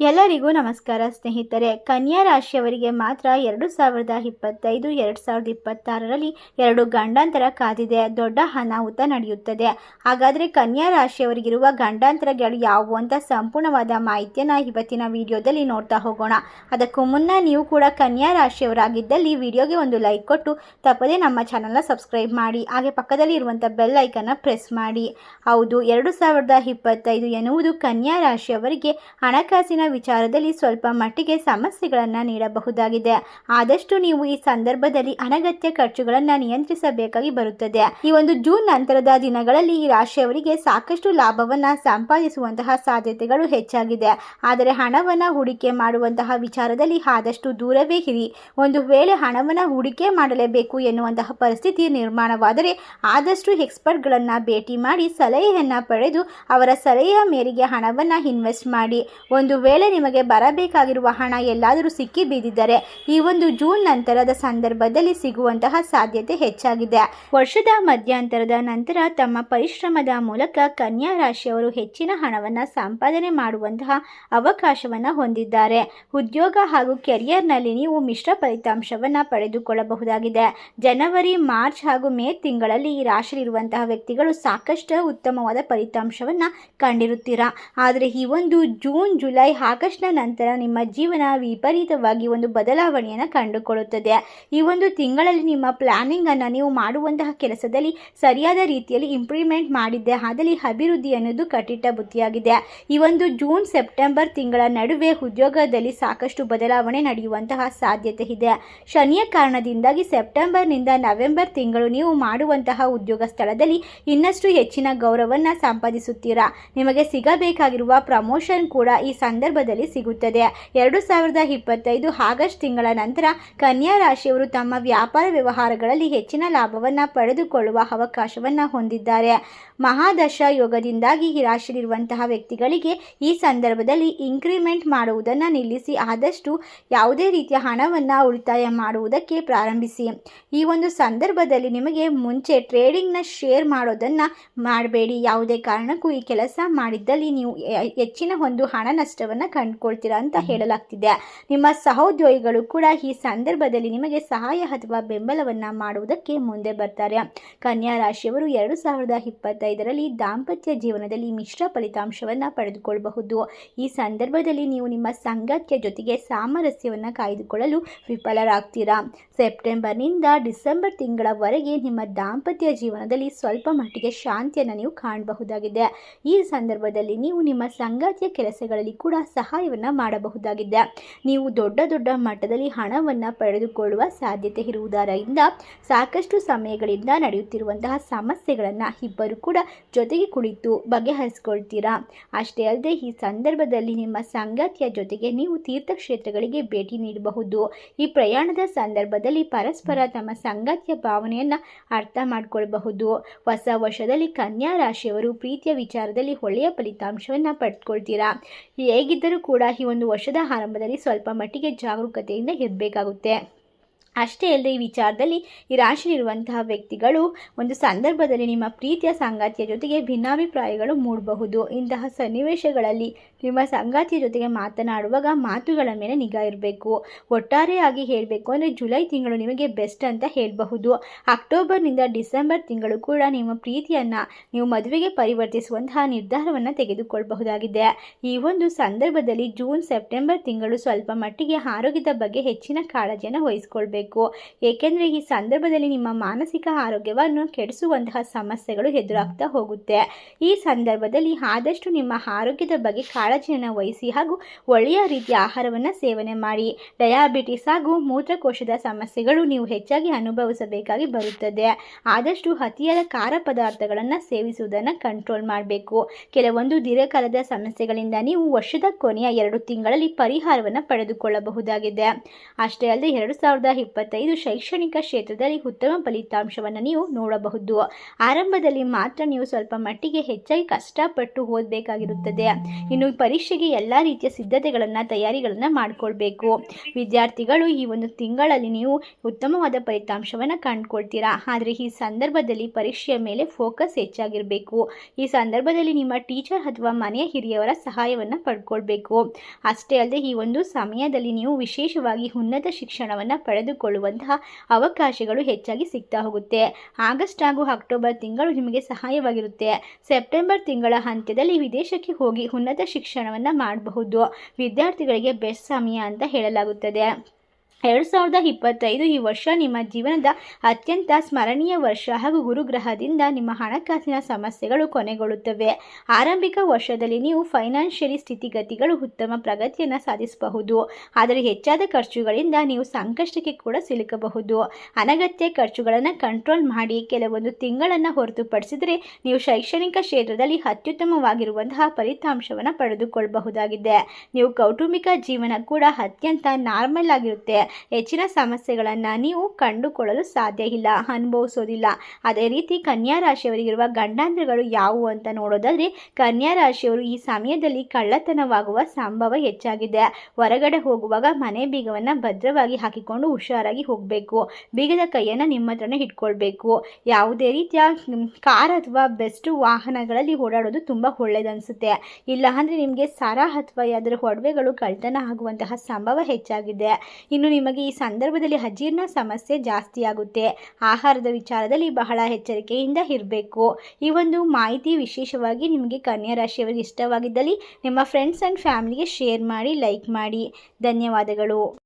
ಎಲ್ಲರಿಗೂ ನಮಸ್ಕಾರ ಸ್ನೇಹಿತರೆ. ಕನ್ಯಾ ರಾಶಿಯವರಿಗೆ ಮಾತ್ರ ಎರಡು ಸಾವಿರದ ಇಪ್ಪತ್ತೈದು, ಎರಡು ಸಾವಿರದ ಇಪ್ಪತ್ತಾರರಲ್ಲಿ ಎರಡು ಗಂಡಾಂತರ ಕಾದಿದೆ. ದೊಡ್ಡ ಅನಾಹುತ ನಡೆಯುತ್ತದೆ. ಹಾಗಾದರೆ ಕನ್ಯಾ ರಾಶಿಯವರಿಗಿರುವ ಗಂಡಾಂತರಗಳು ಯಾವುವು ಅಂತ ಸಂಪೂರ್ಣವಾದ ಮಾಹಿತಿಯನ್ನು ಇವತ್ತಿನ ವಿಡಿಯೋದಲ್ಲಿ ನೋಡ್ತಾ ಹೋಗೋಣ. ಅದಕ್ಕೂ ಮುನ್ನ ನೀವು ಕೂಡ ಕನ್ಯಾ ರಾಶಿಯವರಾಗಿದ್ದಲ್ಲಿ ವಿಡಿಯೋಗೆ ಒಂದು ಲೈಕ್ ಕೊಟ್ಟು ತಪ್ಪದೇ ನಮ್ಮ ಚಾನಲ್ನ ಸಬ್ಸ್ಕ್ರೈಬ್ ಮಾಡಿ, ಹಾಗೆ ಪಕ್ಕದಲ್ಲಿ ಇರುವಂಥ ಬೆಲ್ ಐಕನ್ನ ಪ್ರೆಸ್ ಮಾಡಿ. ಹೌದು, ಎರಡು ಸಾವಿರದ ಇಪ್ಪತ್ತೈದು ಎನ್ನುವುದು ಕನ್ಯಾ ರಾಶಿಯವರಿಗೆ ಹಣಕಾಸಿನ ವಿಚಾರದಲ್ಲಿ ಸ್ವಲ್ಪ ಮಟ್ಟಿಗೆ ಸಮಸ್ಯೆಗಳನ್ನು ನೀಡಬಹುದಾಗಿದೆ. ಆದಷ್ಟು ನೀವು ಈ ಸಂದರ್ಭದಲ್ಲಿ ಅನಗತ್ಯ ಖರ್ಚುಗಳನ್ನು ನಿಯಂತ್ರಿಸಬೇಕಾಗಿ ಬರುತ್ತದೆ. ಈ ಒಂದು ಜೂನ್ ನಂತರದ ದಿನಗಳಲ್ಲಿ ಈ ರಾಶಿಯವರಿಗೆ ಸಾಕಷ್ಟು ಲಾಭವನ್ನು ಸಂಪಾದಿಸುವಂತಹ ಸಾಧ್ಯತೆಗಳು ಹೆಚ್ಚಾಗಿದೆ. ಆದರೆ ಹಣವನ್ನು ಹೂಡಿಕೆ ಮಾಡುವಂತಹ ವಿಚಾರದಲ್ಲಿ ಆದಷ್ಟು ದೂರವೇ ಇರಿ. ಒಂದು ವೇಳೆ ಹಣವನ್ನು ಹೂಡಿಕೆ ಮಾಡಲೇಬೇಕು ಎನ್ನುವಂತಹ ಪರಿಸ್ಥಿತಿ ನಿರ್ಮಾಣವಾದರೆ ಆದಷ್ಟು ಎಕ್ಸ್ಪರ್ಟ್ಗಳನ್ನು ಭೇಟಿ ಮಾಡಿ ಸಲಹೆಯನ್ನು ಪಡೆದು ಅವರ ಸಲಹೆಯ ಮೇರೆಗೆ ಹಣವನ್ನು ಇನ್ವೆಸ್ಟ್ ಮಾಡಿ. ಒಂದು ವೇಳೆ ನಿಮಗೆ ಬರಬೇಕಾಗಿರುವ ಹಣ ಎಲ್ಲಾದರೂ ಸಿಕ್ಕಿ ಬಿದ್ದಿದ್ದರೆ ಈ ಒಂದು ಜೂನ್ ನಂತರದ ಸಂದರ್ಭದಲ್ಲಿ ಸಿಗುವಂತಹ ಸಾಧ್ಯತೆ ಹೆಚ್ಚಾಗಿದೆ. ವರ್ಷದ ಮಧ್ಯಂತರದ ನಂತರ ತಮ್ಮ ಪರಿಶ್ರಮದ ಮೂಲಕ ಕನ್ಯಾ ರಾಶಿಯವರು ಹೆಚ್ಚಿನ ಹಣವನ್ನು ಸಂಪಾದನೆ ಮಾಡುವಂತಹ ಅವಕಾಶವನ್ನು ಹೊಂದಿದ್ದಾರೆ. ಉದ್ಯೋಗ ಹಾಗೂ ಕೆರಿಯರ್ನಲ್ಲಿ ನೀವು ಮಿಶ್ರ ಫಲಿತಾಂಶವನ್ನು ಪಡೆದುಕೊಳ್ಳಬಹುದಾಗಿದೆ. ಜನವರಿ, ಮಾರ್ಚ್ ಹಾಗೂ ಮೇ ತಿಂಗಳಲ್ಲಿ ಈ ರಾಶಿಯಲ್ಲಿರುವಂತಹ ವ್ಯಕ್ತಿಗಳು ಸಾಕಷ್ಟು ಉತ್ತಮವಾದ ಫಲಿತಾಂಶವನ್ನು ಕಂಡಿರುತ್ತೀರಾ? ಆದರೆ ಈ ಒಂದು ಜೂನ್, ಜುಲೈ ಆಗಸ್ಟ್ನ ನಂತರ ನಿಮ್ಮ ಜೀವನ ವಿಪರೀತವಾಗಿ ಒಂದು ಬದಲಾವಣೆಯನ್ನು ಕಂಡುಕೊಳ್ಳುತ್ತದೆ. ಈ ಒಂದು ತಿಂಗಳಲ್ಲಿ ನಿಮ್ಮ ಪ್ಲ್ಯಾನಿಂಗನ್ನು ನೀವು ಮಾಡುವಂತಹ ಕೆಲಸದಲ್ಲಿ ಸರಿಯಾದ ರೀತಿಯಲ್ಲಿ ಇಂಪ್ರೂವ್ಮೆಂಟ್ ಮಾಡಿದ್ದೆ. ಅದರಲ್ಲಿ ಅಭಿವೃದ್ಧಿ ಅನ್ನೋದು ಕಟ್ಟಿಟ್ಟ ಬುದ್ಧಿಯಾಗಿದೆ. ಈ ಒಂದು ಜೂನ್ ಸೆಪ್ಟೆಂಬರ್ ತಿಂಗಳ ನಡುವೆ ಉದ್ಯೋಗದಲ್ಲಿ ಸಾಕಷ್ಟು ಬದಲಾವಣೆ ನಡೆಯುವಂತಹ ಸಾಧ್ಯತೆ ಇದೆ. ಶನಿಯ ಕಾರಣದಿಂದಾಗಿ ಸೆಪ್ಟೆಂಬರ್ನಿಂದ ನವೆಂಬರ್ ತಿಂಗಳು ನೀವು ಮಾಡುವಂತಹ ಉದ್ಯೋಗ ಸ್ಥಳದಲ್ಲಿ ಇನ್ನಷ್ಟು ಹೆಚ್ಚಿನ ಗೌರವವನ್ನು ಸಂಪಾದಿಸುತ್ತೀರಾ? ನಿಮಗೆ ಸಿಗಬೇಕಾಗಿರುವ ಪ್ರಮೋಷನ್ ಕೂಡ ಈ ಸಂದರ್ಭದಲ್ಲಿ ಸಿಗುತ್ತದೆ. ಎರಡು ಸಾವಿರದ ಇಪ್ಪತ್ತೈದು ಆಗಸ್ಟ್ ತಿಂಗಳ ನಂತರ ಕನ್ಯಾ ರಾಶಿಯವರು ತಮ್ಮ ವ್ಯಾಪಾರ ವ್ಯವಹಾರಗಳಲ್ಲಿ ಹೆಚ್ಚಿನ ಲಾಭವನ್ನು ಪಡೆದುಕೊಳ್ಳುವ ಅವಕಾಶವನ್ನು ಹೊಂದಿದ್ದಾರೆ. ಮಹಾದಶ ಯೋಗದಿಂದಾಗಿ ಈ ರಾಶಿಯಲ್ಲಿರುವಂತಹ ವ್ಯಕ್ತಿಗಳಿಗೆ ಈ ಸಂದರ್ಭದಲ್ಲಿ ಇನ್ಕ್ರಿಮೆಂಟ್ ಮಾಡುವುದನ್ನು ನಿಲ್ಲಿಸಿ, ಆದಷ್ಟು ಯಾವುದೇ ರೀತಿಯ ಹಣವನ್ನು ಉಳಿತಾಯ ಮಾಡುವುದಕ್ಕೆ ಪ್ರಾರಂಭಿಸಿ. ಈ ಒಂದು ಸಂದರ್ಭದಲ್ಲಿ ನಿಮಗೆ ಮುಂಚೆ ಟ್ರೇಡಿಂಗ್ನ ಶೇರ್ ಮಾಡೋದನ್ನು ಮಾಡಬೇಡಿ. ಯಾವುದೇ ಕಾರಣಕ್ಕೂ ಈ ಕೆಲಸ ಮಾಡಿದ್ದಲ್ಲಿ ನೀವು ಹೆಚ್ಚಿನ ಒಂದು ಹಣ ನಷ್ಟವನ್ನು ಕಂಡುಕೊಳ್ತೀರಾ ಅಂತ ಹೇಳಲಾಗ್ತಿದೆ. ನಿಮ್ಮ ಸಹೋದ್ಯೋಗಿಗಳು ಕೂಡ ಈ ಸಂದರ್ಭದಲ್ಲಿ ನಿಮಗೆ ಸಹಾಯ ಅಥವಾ ಬೆಂಬಲವನ್ನು ಮಾಡುವುದಕ್ಕೆ ಮುಂದೆ ಬರ್ತಾರೆ. ಕನ್ಯಾ ರಾಶಿಯವರು ಎರಡು ಸಾವಿರದ ಇಪ್ಪತ್ತೈದರಲ್ಲಿ ದಾಂಪತ್ಯ ಜೀವನದಲ್ಲಿ ಮಿಶ್ರ ಫಲಿತಾಂಶವನ್ನ ಪಡೆದುಕೊಳ್ಳಬಹುದು ಈ ಸಂದರ್ಭದಲ್ಲಿ ನೀವು ನಿಮ್ಮ ಸಂಗಾತಿಯ ಜೊತೆಗೆ ಸಾಮರಸ್ಯವನ್ನ ಕಾಯ್ದುಕೊಳ್ಳಲು ವಿಫಲರಾಗ್ತೀರಾ. ಸೆಪ್ಟೆಂಬರ್ನಿಂದ ಡಿಸೆಂಬರ್ ತಿಂಗಳವರೆಗೆ ನಿಮ್ಮ ದಾಂಪತ್ಯ ಜೀವನದಲ್ಲಿ ಸ್ವಲ್ಪ ಮಟ್ಟಿಗೆ ಶಾಂತಿಯನ್ನು ನೀವು ಕಾಣಬಹುದಾಗಿದೆ. ಈ ಸಂದರ್ಭದಲ್ಲಿ ನೀವು ನಿಮ್ಮ ಸಂಗಾತಿಯ ಕೆಲಸಗಳಲ್ಲಿ ಕೂಡ ಸಹಾಯವನ್ನು ಮಾಡಬಹುದಾಗಿದೆ. ನೀವು ದೊಡ್ಡ ದೊಡ್ಡ ಮಟ್ಟದಲ್ಲಿ ಹಣವನ್ನು ಪಡೆದುಕೊಳ್ಳುವ ಸಾಧ್ಯತೆ ಇರುವುದರಿಂದ ಸಾಕಷ್ಟು ಸಮಯಗಳಿಂದ ನಡೆಯುತ್ತಿರುವಂತಹ ಸಮಸ್ಯೆಗಳನ್ನು ಇಬ್ಬರು ಕೂಡ ಜೊತೆಗೆ ಕುಳಿತು ಬಗೆಹರಿಸಿಕೊಳ್ತೀರಾ? ಅಷ್ಟೇ ಅಲ್ಲದೆ ಈ ಸಂದರ್ಭದಲ್ಲಿ ನಿಮ್ಮ ಸಂಗಾತಿಯ ಜೊತೆಗೆ ನೀವು ತೀರ್ಥಕ್ಷೇತ್ರಗಳಿಗೆ ಭೇಟಿ ನೀಡಬಹುದು. ಈ ಪ್ರಯಾಣದ ಸಂದರ್ಭದಲ್ಲಿ ಪರಸ್ಪರ ತಮ್ಮ ಸಂಗಾತಿಯ ಭಾವನೆಯನ್ನು ಅರ್ಥ ಮಾಡಿಕೊಳ್ಳಬಹುದು ಹೊಸ ವರ್ಷದಲ್ಲಿ ಕನ್ಯಾ ರಾಶಿಯವರು ಪ್ರೀತಿಯ ವಿಚಾರದಲ್ಲಿ ಒಳ್ಳೆಯ ಫಲಿತಾಂಶವನ್ನು ಪಡೆದುಕೊಳ್ತೀರಾ ಹೇಗಿದ್ದರೂ ಕೂಡ ಈ ಒಂದು ವರ್ಷದ ಆರಂಭದಲ್ಲಿ ಸ್ವಲ್ಪ ಮಟ್ಟಿಗೆ ಜಾಗರೂಕತೆಯಿಂದ ಇರಬೇಕಾಗುತ್ತೆ. ಅಷ್ಟೇ ಅಲ್ಲದೆ ಈ ವಿಚಾರದಲ್ಲಿ ಈ ರಾಶಿಯಲ್ಲಿರುವಂತಹ ವ್ಯಕ್ತಿಗಳು ಒಂದು ಸಂದರ್ಭದಲ್ಲಿ ನಿಮ್ಮ ಪ್ರೀತಿಯ ಸಂಗಾತಿಯ ಜೊತೆಗೆ ಭಿನ್ನಾಭಿಪ್ರಾಯಗಳು ಮೂಡಬಹುದು. ಇಂತಹ ಸನ್ನಿವೇಶಗಳಲ್ಲಿ ನಿಮ್ಮ ಸಂಗಾತಿಯ ಜೊತೆಗೆ ಮಾತನಾಡುವಾಗ ಮಾತುಗಳ ಮೇಲೆ ನಿಗಾ ಇರಬೇಕು. ಒಟ್ಟಾರೆಯಾಗಿ ಹೇಳಬೇಕು ಅಂದರೆ ಜುಲೈ ತಿಂಗಳು ನಿಮಗೆ ಬೆಸ್ಟ್ ಅಂತ ಹೇಳಬಹುದು. ಅಕ್ಟೋಬರ್ನಿಂದ ಡಿಸೆಂಬರ್ ತಿಂಗಳು ಕೂಡ ನಿಮ್ಮ ಪ್ರೀತಿಯನ್ನು ನೀವು ಮದುವೆಗೆ ಪರಿವರ್ತಿಸುವಂತಹ ನಿರ್ಧಾರವನ್ನು ತೆಗೆದುಕೊಳ್ಳಬಹುದಾಗಿದೆ ಈ ಒಂದು ಸಂದರ್ಭದಲ್ಲಿ ಜೂನ್, ಸೆಪ್ಟೆಂಬರ್ ತಿಂಗಳು ಸ್ವಲ್ಪ ಮಟ್ಟಿಗೆ ಆರೋಗ್ಯದ ಬಗ್ಗೆ ಹೆಚ್ಚಿನ ಕಾಳಜಿಯನ್ನು ವಹಿಸಿಕೊಳ್ಬೇಕು. ಏಕೆಂದರೆ ಈ ಸಂದರ್ಭದಲ್ಲಿ ನಿಮ್ಮ ಮಾನಸಿಕ ಆರೋಗ್ಯವನ್ನು ಕೆಡಿಸುವಂತಹ ಸಮಸ್ಯೆಗಳು ಎದುರಾಗ್ತಾ ಹೋಗುತ್ತೆ. ಈ ಸಂದರ್ಭದಲ್ಲಿ ಆದಷ್ಟು ನಿಮ್ಮ ಆರೋಗ್ಯದ ಬಗ್ಗೆ ಕಾಳಜಿಯನ್ನು ವಹಿಸಿ ಹಾಗೂ ಒಳ್ಳೆಯ ರೀತಿಯ ಆಹಾರವನ್ನು ಸೇವನೆ ಮಾಡಿ. ಡಯಾಬಿಟಿಸ್ ಹಾಗೂ ಮೂತ್ರಕೋಶದ ಸಮಸ್ಯೆಗಳು ನೀವು ಹೆಚ್ಚಾಗಿ ಅನುಭವಿಸಬೇಕಾಗಿ ಬರುತ್ತದೆ. ಆದಷ್ಟು ಅತಿಯಾದ ಖಾರ ಪದಾರ್ಥಗಳನ್ನು ಸೇವಿಸುವುದನ್ನು ಕಂಟ್ರೋಲ್ ಮಾಡಬೇಕು. ಕೆಲವೊಂದು ದೀರ್ಘಕಾಲದ ಸಮಸ್ಯೆಗಳಿಂದ ನೀವು ವರ್ಷದ ಕೊನೆಯ ಎರಡು ತಿಂಗಳಲ್ಲಿ ಪರಿಹಾರವನ್ನು ಪಡೆದುಕೊಳ್ಳಬಹುದಾಗಿದೆ. ಅಷ್ಟೇ ಅಲ್ಲದೆ ಎರಡು ಸಾವಿರದ ಇಪ್ಪತ್ತೈದು ಶೈಕ್ಷಣಿಕ ಕ್ಷೇತ್ರದಲ್ಲಿ ಉತ್ತಮ ಫಲಿತಾಂಶವನ್ನು ನೀವು ನೋಡಬಹುದು. ಆರಂಭದಲ್ಲಿ ಮಾತ್ರ ನೀವು ಸ್ವಲ್ಪ ಮಟ್ಟಿಗೆ ಹೆಚ್ಚಾಗಿ ಕಷ್ಟಪಟ್ಟು ಓದಬೇಕಾಗಿರುತ್ತದೆ. ಇನ್ನು ಪರೀಕ್ಷೆಗೆ ಎಲ್ಲ ರೀತಿಯ ಸಿದ್ಧತೆಗಳನ್ನು, ತಯಾರಿಗಳನ್ನು ಮಾಡಿಕೊಳ್ಬೇಕು. ವಿದ್ಯಾರ್ಥಿಗಳು ಈ ಒಂದು ತಿಂಗಳಲ್ಲಿ ನೀವು ಉತ್ತಮವಾದ ಫಲಿತಾಂಶವನ್ನು ಕಂಡುಕೊಳ್ತೀರಾ? ಆದರೆ ಈ ಸಂದರ್ಭದಲ್ಲಿ ಪರೀಕ್ಷೆಯ ಮೇಲೆ ಫೋಕಸ್ ಹೆಚ್ಚಾಗಿರಬೇಕು. ಈ ಸಂದರ್ಭದಲ್ಲಿ ನಿಮ್ಮ ಟೀಚರ್ ಅಥವಾ ಮನೆಯ ಹಿರಿಯವರ ಸಹಾಯವನ್ನು ಪಡ್ಕೊಳ್ಬೇಕು. ಅಷ್ಟೇ ಅಲ್ಲದೆ ಈ ಒಂದು ಸಮಯದಲ್ಲಿ ನೀವು ವಿಶೇಷವಾಗಿ ಉನ್ನತ ಶಿಕ್ಷಣವನ್ನು ಪಡೆದುಕೊಳ್ಳುವಂತಹ ಅವಕಾಶಗಳು ಹೆಚ್ಚಾಗಿ ಸಿಗ್ತಾ ಹೋಗುತ್ತೆ. ಆಗಸ್ಟ್ ಹಾಗೂ ಅಕ್ಟೋಬರ್ ತಿಂಗಳು ನಿಮಗೆ ಸಹಾಯವಾಗಿರುತ್ತೆ. ಸೆಪ್ಟೆಂಬರ್ ತಿಂಗಳ ಅಂತ್ಯದಲ್ಲಿ ವಿದೇಶಕ್ಕೆ ಹೋಗಿ ಉನ್ನತ ಶಿಕ್ಷಣವನ್ನು ಮಾಡಬಹುದು. ವಿದ್ಯಾರ್ಥಿಗಳಿಗೆ ಬೆಸ್ಟ್ ಸಮಯ ಅಂತ ಹೇಳಲಾಗುತ್ತದೆ. ಎರಡು ಸಾವಿರದ ಇಪ್ಪತ್ತೈದು ಈ ವರ್ಷ ನಿಮ್ಮ ಜೀವನದ ಅತ್ಯಂತ ಸ್ಮರಣೀಯ ವರ್ಷ ಹಾಗೂ ಗುರುಗ್ರಹದಿಂದ ನಿಮ್ಮ ಹಣಕಾಸಿನ ಸಮಸ್ಯೆಗಳು ಕೊನೆಗೊಳ್ಳುತ್ತವೆ. ಆರಂಭಿಕ ವರ್ಷದಲ್ಲಿ ನೀವು ಫೈನಾನ್ಷಿಯಲಿ ಸ್ಥಿತಿಗತಿಗಳು ಉತ್ತಮ ಪ್ರಗತಿಯನ್ನು ಸಾಧಿಸಬಹುದು. ಆದರೆ ಹೆಚ್ಚಾದ ಖರ್ಚುಗಳಿಂದ ನೀವು ಸಂಕಷ್ಟಕ್ಕೆ ಕೂಡ ಸಿಲುಕಬಹುದು. ಅನಗತ್ಯ ಖರ್ಚುಗಳನ್ನು ಕಂಟ್ರೋಲ್ ಮಾಡಿ ಕೆಲವೊಂದು ತಿಂಗಳನ್ನು ಹೊರತುಪಡಿಸಿದರೆ ನೀವು ಶೈಕ್ಷಣಿಕ ಕ್ಷೇತ್ರದಲ್ಲಿ ಅತ್ಯುತ್ತಮವಾಗಿರುವಂತಹ ಫಲಿತಾಂಶವನ್ನು ಪಡೆದುಕೊಳ್ಳಬಹುದಾಗಿದೆ ನೀವು ಕೌಟುಂಬಿಕ ಜೀವನ ಕೂಡ ಅತ್ಯಂತ ನಾರ್ಮಲ್ ಆಗಿರುತ್ತೆ. ಹೆಚ್ಚಿನ ಸಮಸ್ಯೆಗಳನ್ನು ನೀವು ಕಂಡುಕೊಳ್ಳಲು ಸಾಧ್ಯ ಇಲ್ಲ, ಅನುಭವಿಸೋದಿಲ್ಲ. ಅದೇ ರೀತಿ ಕನ್ಯಾ ರಾಶಿಯವರಿಗಿರುವ ಗಂಡಾಂತರಗಳು ಯಾವುವು ಅಂತ ನೋಡೋದಾದರೆ, ಕನ್ಯಾ ರಾಶಿಯವರು ಈ ಸಮಯದಲ್ಲಿ ಕಳ್ಳತನವಾಗುವ ಸಂಭವ ಹೆಚ್ಚಾಗಿದೆ. ಹೊರಗಡೆ ಹೋಗುವಾಗ ಮನೆ ಬೀಗವನ್ನು ಭದ್ರವಾಗಿ ಹಾಕಿಕೊಂಡು ಹುಷಾರಾಗಿ ಹೋಗಬೇಕು. ಬೀಗದ ಕೈಯನ್ನು ನಿಮ್ಮ ಹತ್ರನೇ ಇಟ್ಕೊಳ್ಬೇಕು. ಯಾವುದೇ ರೀತಿಯ ಕಾರ್ ಅಥವಾ ಬೆಸ್ಟ್ ವಾಹನಗಳಲ್ಲಿ ಓಡಾಡೋದು ತುಂಬ ಒಳ್ಳೆಯದನ್ಸುತ್ತೆ ಇಲ್ಲ ಅಂದರೆ ನಿಮಗೆ ಸರ ಅಥವಾ ಯಾವುದರ ಒಡವೆಗಳು ಕಳ್ಳತನ ಆಗುವಂತಹ ಸಂಭವ ಹೆಚ್ಚಾಗಿದೆ. ಇನ್ನು ನಿಮಗೆ ಈ ಸಂದರ್ಭದಲ್ಲಿ ಅಜೀರ್ಣ ಸಮಸ್ಯೆ ಜಾಸ್ತಿ ಆಗುತ್ತೆ ಆಹಾರದ ವಿಚಾರದಲ್ಲಿ ಬಹಳ ಎಚ್ಚರಿಕೆಯಿಂದ ಇರಬೇಕು. ಈ ಒಂದು ಮಾಹಿತಿ ವಿಶೇಷವಾಗಿ ನಿಮಗೆ ಕನ್ಯಾ ರಾಶಿಯವರಿಗೆ ಇಷ್ಟವಾಗಿದ್ದಲ್ಲಿ ನಿಮ್ಮ ಫ್ರೆಂಡ್ಸ್ ಆ್ಯಂಡ್ ಫ್ಯಾಮಿಲಿಗೆ ಶೇರ್ ಮಾಡಿ ಲೈಕ್ ಮಾಡಿ. ಧನ್ಯವಾದಗಳು.